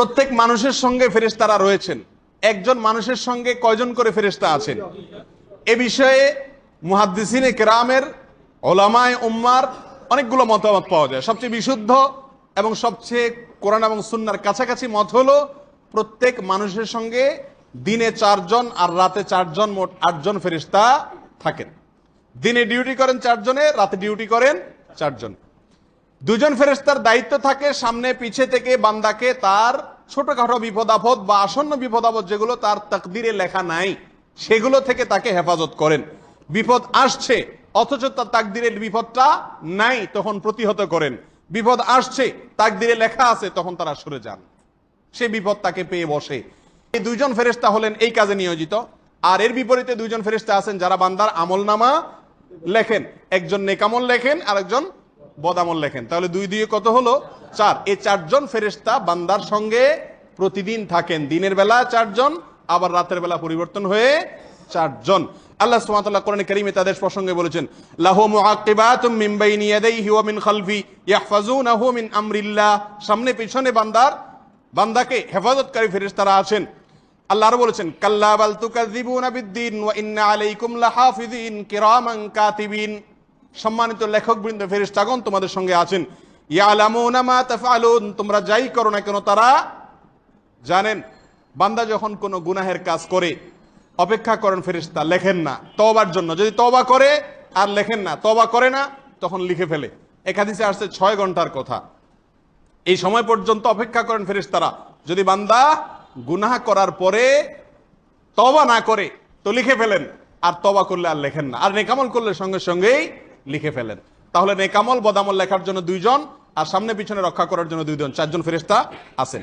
প্রত্যেক মানুষের সঙ্গে ফেরেশতারা রয়েছেন। একজন মানুষের সঙ্গে কয়জন করে ফেরেশতা আছেন? এ বিষয়ে মুহাদ্দিসিনে কেরামের ওলামায় উম্মার অনেকগুলো মতামত পাওয়া যায়। সবচেয়ে বিশুদ্ধ এবং সবচেয়ে কোরআন এবং সুন্নার কাছাকাছি মত হলো, প্রত্যেক মানুষের সঙ্গে দিনে চারজন আর রাতে চারজন মোট আটজন ফেরিস্তা থাকেন। দিনে ডিউটি করেন চারজনে, রাতে ডিউটি করেন চারজন। দুজন ফেরেস্তার দায়িত্ব থাকে সামনে পিছে থেকে বান্দাকে তার ছোটখাটো বিপদাপদ বা আসন্ন বিপদাপদ যেগুলো তার তাকদিরে লেখা নাই, সেগুলো থেকে তাকে হেফাজত করেন। বিপদ আসছে, অথচ তার তাকদিরের বিপদটা নাই, তখন প্রতিহত করেন। বিপদ আসছে, তাকদিরে লেখা আছে, তখন তারা সরে যান। সে বিপদ তাকে পেয়ে বসে। এই দুইজন ফেরেস্তা হলেন এই কাজে নিয়োজিত। আর এর বিপরীতে দুইজন ফেরেস্তা আছেন যারা বান্দার আমল নামা লেখেন। একজন নেকামল লেখেন আর একজন বদামল লেখেন। তাহলে দুই দিয়ে কত হলো? চার। এই চারজন ফেরেস্তা বান্দার সঙ্গে প্রতিদিন থাকেন। দিনের বেলা চারজন, আবার রাতের বেলা পরিবর্তন হয়ে চারজন। আল্লাহ সুবহানাহু কোরআনে কারীমে তাদের প্রসঙ্গে বলেছেন, লাহু মুআক্কিবাতুম মিন বাইনি ইয়াদাইহি ওয়া মিন খালফি ইয়াহফাজুনাহু মিন আমরিল্লাহ। সামনে পিছনে বান্দার, বান্দাকে হেফাজতকারী ফেরেশতারা আছেন। আল্লাহ আরও বলেছেন, কাল্লা বাল তুকাযযিবুনা বিদ্দিন ওয়া ইন্না আলাইকুম লাহাফিজিন কিরামান কাতিবিন। সম্মানিত লেখকবৃন্দ, ফেরেশতাগণ, তোমাদের সঙ্গে আছেন। ইয়ালামুনা মা তাফআলুন, তোমরা যাই করো না কেন, তারা জানেন, বান্দা যখন কোনো গুনাহের কাজ করে, অপেক্ষা করেন, ফেরেশতা লেখেন না। তবার জন্য। যদি তবা করে আর লেখেন না তবা করে না, তখন লিখে ফেলে। একাদিসে আসছে ছয় ঘণ্টার কথা। এই সময় পর্যন্ত অপেক্ষা করেন ফেরেশতারা। যদি বান্দা গুনাহ করার পরে তবা না করে, তো লিখে ফেলেন। আর তবা করলে আর লেখেন না। আর নেকামল করলে সঙ্গে সঙ্গেই লিখে ফেলেন। তাহলে নেকামল বদামল লেখার জন্য দুইজন আর সামনে পিছনে রক্ষা করার জন্য দুইজন। চারজন ফেরেশতা আছেন।